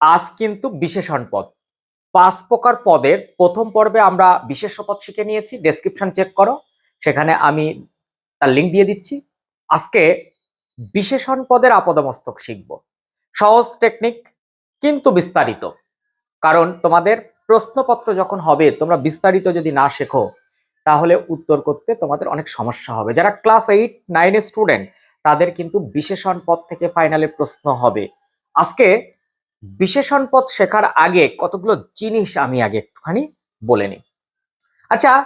আজ কিন্তু বিশেষণ পদ। পাঁচ প্রকার পদের প্রথম পর্বে আমরা বিশেষ পদ শিখে নিয়েছি ডেসক্রিপশন চেক করো। সেখানে আমি তার লিঙ্ক দিয়ে দিচ্ছি। আজকে বিশেষণ পদের আপদমস্তক শিখব। সহজ টেকনিক কিন্তু বিস্তারিত। কারণ তোমাদের প্রশ্নপত্র যখন হবে, তোমরা বিস্তারিত যদি না শেখো, তাহলে উত্তর করতে তোমাদের অনেক সমস্যা হবে। যারা ক্লাস এইট নাইনের স্টুডেন্ট তাদের কিন্তু বিশেষণ পদ থেকে ফাইনালে প্রশ্ন হবে। আজকে বিশেষণ পদ শেখার আগে কতগুলো জিনিস আমি আগে একটুখানি বলে নিই। আচ্ছা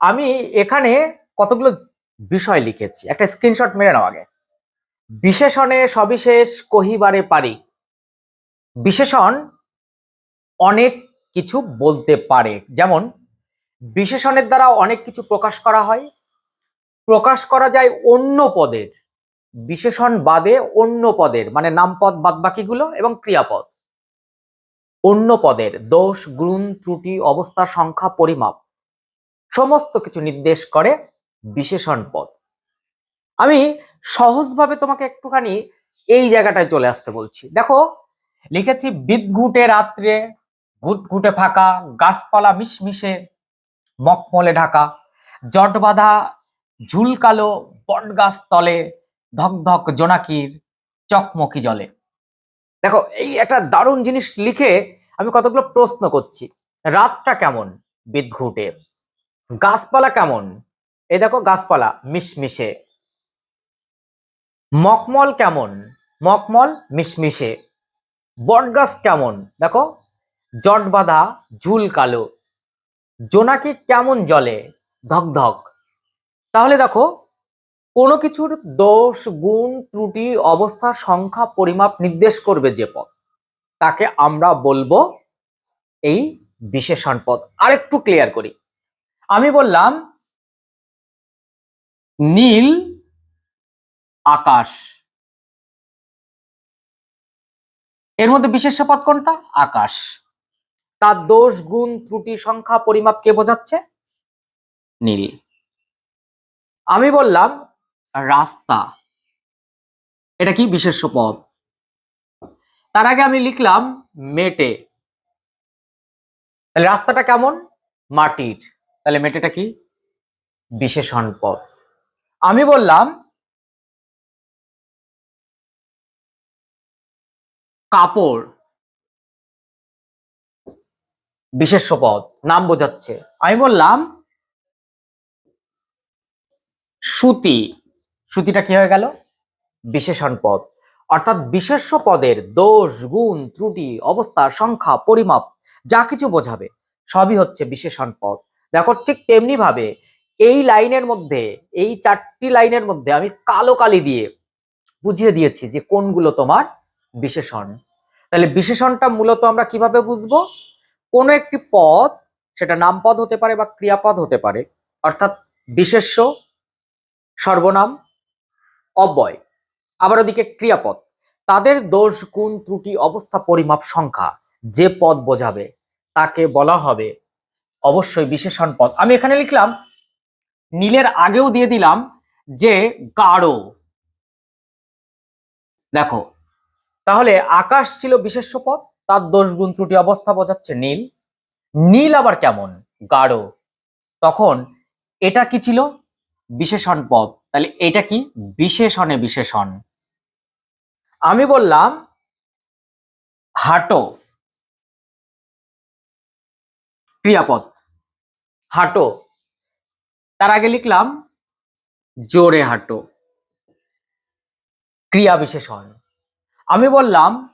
আমি এখানে কতগুলো বিষয় লিখেছি? একটা স্ক্রিনশট মেরে নাও আগে। বিশেষণে সবিশেষ কহিবারে পারি। বিশেষণ অনেক কিছু বলতে পারে। যেমন, বিশেষণের দ্বারা অনেক কিছু প্রকাশ করা হয়। প্রকাশ করা যায় অন্য পদের। বিশেষণ বাদে অন্য পদের মানে নামপদ বাদ বাকিগুলো এবং ক্রিয়াপদ। অন্য পদের, দোষ, গুণ, ত্রুটি, অবস্থা, সংখ্যা, পরিমাপ, সমস্ত কিছু নির্দেশ করে বিশেষণ পদ। আমি সহজভাবে তোমাকে একটুখানি এই জায়গাটায় চলে আসতে বলছি। দেখো, লিখেছি বিদঘুটে রাত্রে, ঘুটঘুটে ফাঁকা, গাছপালা মিশমিশে মকমলে ঢাকা জট বাঁধা ঝুলকালো বট গাছ তলে ধক ধক জোনাকির চকমকি জলে। দেখো, এই একটা দারুণ জিনিস লিখে আমি কতগুলো প্রশ্ন করছি। রাতটা কেমন বিদঘুটে? গাছপালা কেমন? এই দেখো, গাছপালা মিশমিশে। মকমল কেমন? মকমল মিশমিশে। বটগাছ কেমন? দেখো জট বাঁধা ঝুল কালো। জোনাকি কেমন জলে? ধকধক তাহলে দেখো কোনো কিছুর দোষ, গুণ, ত্রুটি, অবস্থা, সংখ্যা, পরিমাপ নির্দেশ করবে যে পদ। তাকে আমরা বলব এই বিশেষণ পদ। আরেকটু ক্লিয়ার করি। আমি বললাম, নীল আকাশ। এর মধ্যে বিশেষ পদ কোনটা? আকাশ। তার দোষ, গুণ, ত্রুটি, সংখ্যা, পরিমাপ কে বোঝাচ্ছে? নীল। আমি বললাম রাস্তা। এটা কি বিশেষ্য পদ? তার আগে আমি লিখলাম মেটে। তাহলে রাস্তাটা কেমন? মাটির। তাহলে মেটেটা কি? বিশেষণ পদ। আমি বললাম, কাপড়। বিশেষ্য পদ, নাম বোঝাচ্ছে। আমি বললাম, সুতি। সুতিটা কি হয়ে গেল? বিশেষণ পদ। অর্থাৎ বিশেষ্য পদের দোষ, গুণ, ত্রুটি, অবস্থা, সংখ্যা, পরিমাপ, যা কিছু বোঝাবে, সবই হচ্ছে বিশেষণ পদ। দেখো ঠিক তেমনি ভাবে এই লাইনের মধ্যে, এই চারটি লাইনের মধ্যে আমি কালো কালি দিয়ে বুঝিয়ে দিয়েছি যে কোনগুলো তোমার বিশেষণ। তাহলে বিশেষণটা মূলত আমরা কীভাবে বুঝব? কোনো একটি পদ, সেটা নামপদ হতে পারে বা ক্রিয়াপদ হতে পারে, অর্থাৎ বিশেষ্য, সর্বনাম অব্যয়। আবার ওদিকে ক্রিয়াপদ। তাদের দোষ, গুণ, ত্রুটি, অবস্থা, পরিমাপ, সংখ্যা, যে পদ বোঝাবে, তাকে বলা হবে অবশ্যই বিশেষণ পদ। আমি এখানে লিখলাম, নীলের আগেও দিয়ে দিলাম যে গাঢ়। দেখো, তাহলে আকাশ ছিল বিশেষ্য পদ, তার দোষ, গুণ, ত্রুটি, অবস্থা বোঝাচ্ছে নীল। নীল আবার কেমন? গাঢ়। তখন এটা কি ছিল? বিশেষণ পদ, তাহলে এটা কি? বিশেষণে বিশেষণ। আমি বললাম, হাঁটো। ক্রিয়াপদ, হাঁটো। তার আগে লিখলাম, জোরে হাঁটো। ক্রিয়া বিশেষণ। আমি বললাম,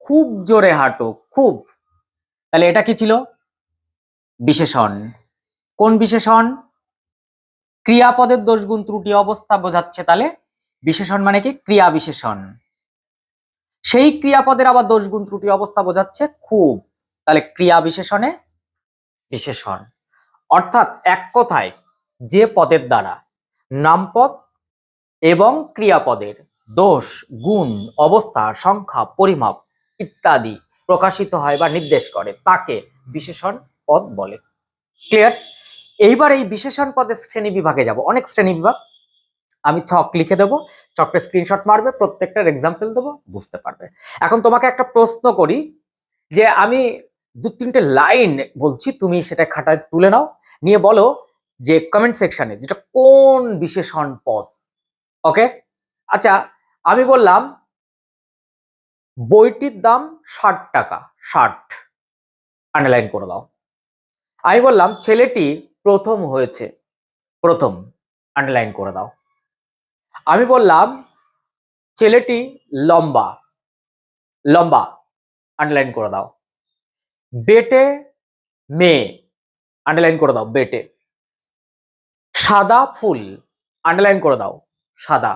খুব জোরে হাঁটো, খুব। তাহলে এটা কি ছিল? বিশেষণ। কোন বিশেষণ? ক্রিয়াপদের দোষ গুণ ত্রুটি অবস্থা বোঝাচ্ছে তাহলে বিশেষণ মানে কি? ক্রিয়া বিশেষণ। সেই ক্রিয়াপদের আবার দোষ গুণ ত্রুটি অবস্থা বোঝাচ্ছে খুব। তাহলে ক্রিয়া বিশেষণে বিশেষণ। অর্থাৎ এক কথায় যে পদের দ্বারা নামপদ এবং ক্রিয়াপদের দোষ, গুণ, অবস্থা, সংখ্যা, পরিমাপ ইত্যাদি প্রকাশিত হয় বা নির্দেশ করে, তাকে বিশেষণ পদ বলে। ক্লিয়ার এইবার এই বিশেষণ পদের শ্রেণি বিভাগে যাব। অনেক শ্রেণি বিভাগ। আমি ছক লিখে দেবো চকটা স্ক্রিনশট মারবে, প্রত্যেকটার এক্সাম্পল দেবো, বুঝতে পারবে। এখন তোমাকে একটা প্রশ্ন করি যে আমি দু তিনটে লাইন বলছি, তুমি সেটা খাতায় তুলে নাও। নিয়ে বলো যে কমেন্ট সেকশনে যেটা কোন বিশেষণ পদ। ওকে আচ্ছা আমি বললাম বইটির দাম ষাট টাকা, ষাট। আন্ডারলাইন করে দাও। আমি বললাম, ছেলেটি প্রথম হয়েছে। প্রথম আন্ডারলাইন করে দাও। আমি বললাম, ছেলেটি লম্বা লম্বা আন্ডারলাইন করে দাও। বেটে মেয়ে আন্ডারলাইন করে দাও, বেটে। সাদা ফুল আন্ডারলাইন করে দাও, সাদা।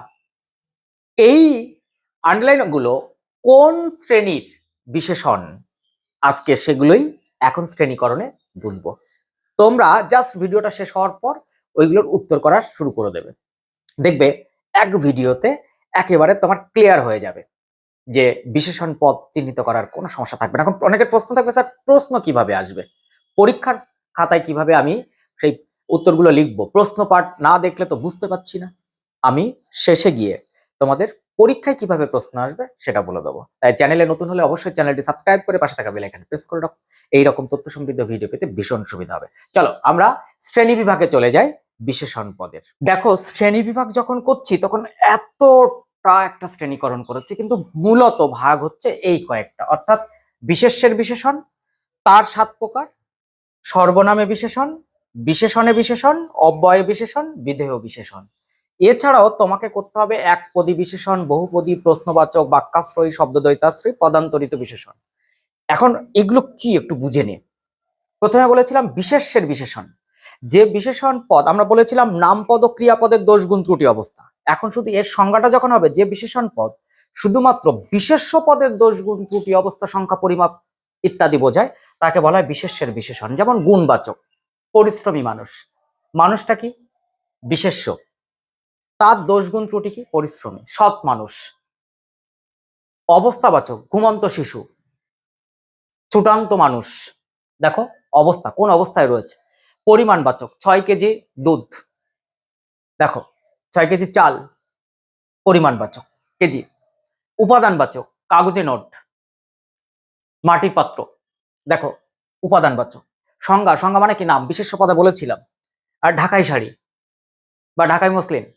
এই আন্ডারলাইনগুলো কোন শ্রেণির বিশেষণ? আজকে সেগুলোই এখন শ্রেণীকরণে বুঝব। তোমরা জাস্ট ভিডিওটা শেষ হওয়ার পর ওইগুলোর উত্তর করা শুরু করে দেবে। দেখবে এক ভিডিওতে একেবারে তোমার ক্লিয়ার হয়ে যাবে যে বিশেষণ পদ চিহ্নিত করার কোনো সমস্যা থাকবে না। এখন অনেকের প্রশ্ন থাকবে, স্যার, প্রশ্ন কীভাবে আসবে? পরীক্ষার খাতায় কীভাবে আমি সেই উত্তরগুলো লিখব? প্রশ্ন পাঠ না দেখলে তো বুঝতে পারছি না। আমি শেষে গিয়ে তোমাদের পরীক্ষায় কীভাবে প্রশ্ন আসবে সেটা বলে দেবো। তাই চ্যানেলে নতুন হলে অবশ্যই চ্যানেলটি সাবস্ক্রাইব করে পাশে থাকা বেল আইকন প্রেস করে রাখো। এইরকম তথ্য সমৃদ্ধ ভিডিও পেতে ভীষণ সুবিধা হবে। চলো, আমরা শ্রেণি বিভাগে চলে যাই বিশেষণ পদের। দেখো, শ্রেণি বিভাগ যখন করছি, তখন এতটা একটা শ্রেণীকরণ করেছি, কিন্তু মূলত ভাগ হচ্ছে এই কয়েকটা। অর্থাৎ বিশেষ্যের বিশেষণ, তার সাত প্রকার, সর্বনামে বিশেষণ, বিশেষণে বিশেষণ, অব্যয় বিশেষণ, বিধেয় বিশেষণ। এছাড়াও তোমাকে করতে হবে একপদী বিশেষণ বহুপদী প্রশ্নবাচক, বাক্যাশ্রয়ী, শব্দদ্বৈতাশ্রয়ী, পদান্তরিত বিশেষণ। এখন এগুলো কি একটু বুঝে নে। প্রথমে বলেছিলাম বিশেষ্যের বিশেষণ। যে বিশেষণ পদ, আমরা বলেছিলাম নামপদ ও ক্রিয়াপদের দোষ গুণ ত্রুটি অবস্থা। এখন শুধু এর সংজ্ঞাটা যখন হবে, যে বিশেষণ পদ, শুধুমাত্র বিশেষ্য পদের দোষ গুণ ত্রুটি অবস্থা, সংখ্যা পরিমাপ ইত্যাদি বোঝায়, তাকে বলা হয় বিশেষ্যের বিশেষণ। যেমন গুণবাচক, পরিশ্রমী মানুষ। মানুষটা কি? বিশেষ্য। তার দোষ গুণ ত্রুটি কি? পরিশ্রমী, সৎ মানুষ। অবস্থাবাচক, ঘুমন্ত শিশু। চূড়ান্ত মানুষ। দেখো, অবস্থা, কোন অবস্থায় রয়েছে? পরিমাণবাচক, ছয় কেজি দুধ। দেখো, ছয় কেজি চাল, পরিমাণবাচক, কেজি। উপাদানবাচক, কাগজে নোট। মাটির পাত্র। দেখো, উপাদানবাচক। সংজ্ঞা সংজ্ঞা মানে কি? নাম বিশেষ পদে বলেছিলাম। আর ঢাকাই শাড়ি। বা ঢাকাই মসলিন।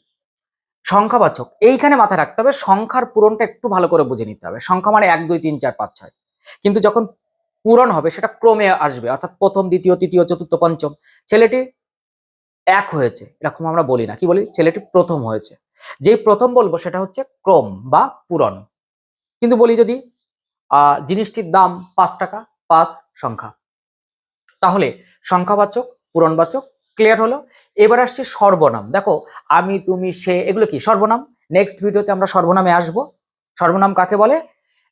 সংখ্যাবাচক। এইখানে মাথায় রাখতে হবে, সংখ্যার পূরণটা একটু ভালো করে বুঝে নিতে হবে। সংখ্যা মানে এক, দুই, তিন, চার, পাঁচ, ছয়। কিন্তু যখন পূরণ হবে, সেটা ক্রমে আসবে। অর্থাৎ প্রথম, দ্বিতীয়, তৃতীয়, চতুর্থ, পঞ্চম, ছেলেটি এক হয়েছে। এরকম আমরা বলি না। কি বলি? ছেলেটি প্রথম হয়েছে। যেই প্রথম বলব, সেটা হচ্ছে ক্রম বা পূরণ। কিন্তু বলি যদি জিনিসটির দাম পাঁচ টাকা, পাঁচ সংখ্যা। তাহলে সংখ্যাবাচক, পূরণবাচক ক্লিয়ার হলো? এবার আসছে সর্বনাম। দেখো, আমি, তুমি, সে, এগুলো কি? সর্বনাম? নেক্সট ভিডিওতে আমরা সর্বনামে আসব। সর্বনাম কাকে বলে?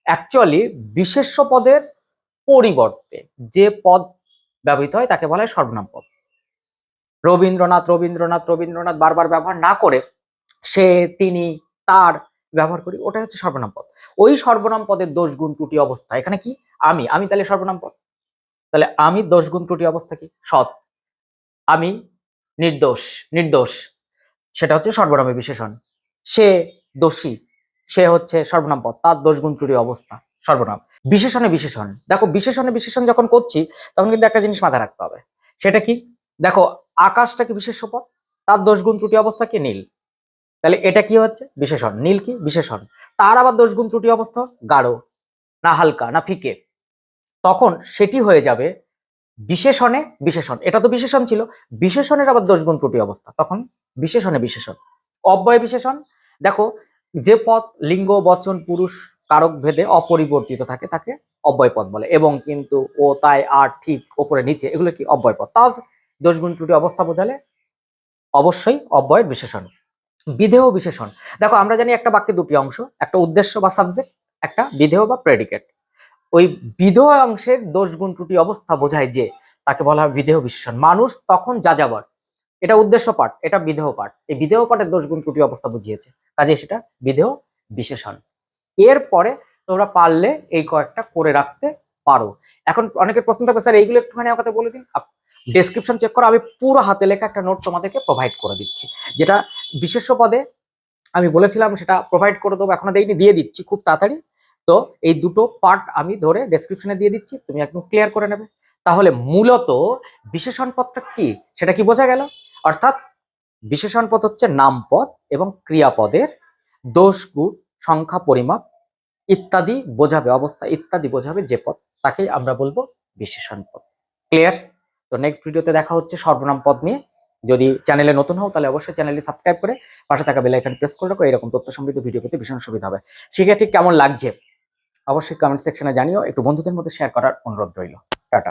অ্যাকচুয়ালি বিশেষ্য পদের পরিবর্তে যে পদ ব্যবহৃত হয় তাকে বলা হয় সর্বনাম পদ। রবীন্দ্রনাথ রবীন্দ্রনাথ রবীন্দ্রনাথ বারবার ব্যবহার না করে সে, তিনি, তার ব্যবহার করি ওটা হচ্ছে সর্বনাম পদ। ওই সর্বনাম পদের দোষ গুণ ত্রুটি অবস্থা এখানে কি? আমি। আমি তাহলে সর্বনাম পদ। তাহলে আমি দোষ গুণ ত্রুটি অবস্থা কি? সৎ। আমি নির্দোষ নির্দোষ। সেটা হচ্ছে সর্বনামে বিশেষণ। সে দোষী, সে হচ্ছে সর্বনাম পদ, তার দোষ গুণ ত্রুটি অবস্থা, সর্বনাম। বিশেষণে বিশেষণ। দেখো, বিশেষণে বিশেষণ যখন করছি, তখন কিন্তু একটা জিনিস মাথায় রাখতে হবে। সেটা কি? দেখো, আকাশটা কি বিশেষ্য পদ? তার দোষ গুণ ত্রুটি অবস্থা কি? নীল। তাহলে এটা কি হচ্ছে? বিশেষণ। নীল কি? বিশেষণ। তার আবার দোষ গুণ ত্রুটি অবস্থা? গাঢ়, না হালকা, না ফিকে। তখন সেটি হয়ে যাবে বিশেষণে বিশেষণ। এটা তো বিশেষণ ছিল। বিশেষণের আবার দোষ গুণ ত্রুটি অবস্থা। তখন বিশেষণে বিশেষণ। অব্যয় বিশেষণ। দেখো, যে পদ লিঙ্গ, বচন, পুরুষ, কারক ভেদে অপরিবর্তিত থাকে, তাকে অব্যয় পদ বলে। এবং কিন্তু ও, তাই, আর, ঠিক, ওপরে, নিচে, এগুলো কি অব্যয় পদ? তার দোষ গুণ ত্রুটি অবস্থা বোঝালে অবশ্যই অব্যয়ের বিশেষণ। বিধেয় বিশেষণ। দেখো, আমরা জানি একটা বাক্যে দুটি অংশ, একটা উদ্দেশ্য বা সাবজেক্ট একটা বিধেয় বা প্রেডিকেট ওই বিধেয় অংশের দোষ গুণ ত্রুটি অবস্থা বোঝায় যে তাকে বলা হয় বিধেয় বিশেষণ। মানুষ তখন যা যাযাবর এটা উদ্দেশ্য পাঠ, এটা বিধেয় পাঠ। এই বিধেয় পাঠের দোষ গুণ ত্রুটি অবস্থা বুঝিয়েছে। কাজে সেটা বিধেয় বিশেষণ। এরপরে তোমরা পারলে এই কয়েকটা করে রাখতে পারো। এখন অনেকের প্রশ্ন থাকবে, স্যার, এইগুলো একটুখানি আমাকে বলে দিন। ডেসক্রিপশন চেক করো। আমি পুরো হাতে লেখা একটা নোট তোমাদেরকে প্রোভাইড করে দিচ্ছি। যেটা বিশেষ পদে আমি বলেছিলাম, সেটা প্রোভাইড করে দেবো। এখনও দেইনি, দিয়ে দিচ্ছি খুব তাড়াতাড়ি। তো এই দুটো পার্ট আমি ধরে ডেসক্রিপশনে দিয়ে দিচ্ছি, তুমি একদম ক্লিয়ার করে নেবে। তাহলে মূলত বিশেষণ পদটা কি? সেটা কি বোঝা গেল? অর্থাৎ বিশেষণ পদ হচ্ছে নামপদ এবং ক্রিয়াপদের দোষ, গুণ, সংখ্যা, পরিমাপ ইত্যাদি বোঝাবে, অবস্থা ইত্যাদি বোঝাবে যে পদ। তাকেই আমরা বলব বিশেষণ পদ ক্লিয়ার তো নেক্সট ভিডিওতে দেখা হচ্ছে সর্বনাম পদ নিয়ে। যদি চ্যানেলে নতুন হও, তাহলে অবশ্যই চ্যানেলটি সাবস্ক্রাইব করে পাশে থাকা বেল আইকন প্রেস করে রাখো। এরকম তথ্য সমৃদ্ধ ভিডিও পেতে ভীষণ সুবিধা হবে। শিখে ঠিক কেমন লাগছে? অবশ্যই কমেন্ট সেকশনে জানিও। একটু বন্ধুদের মধ্যে শেয়ার করার অনুরোধ রইল। টাটা।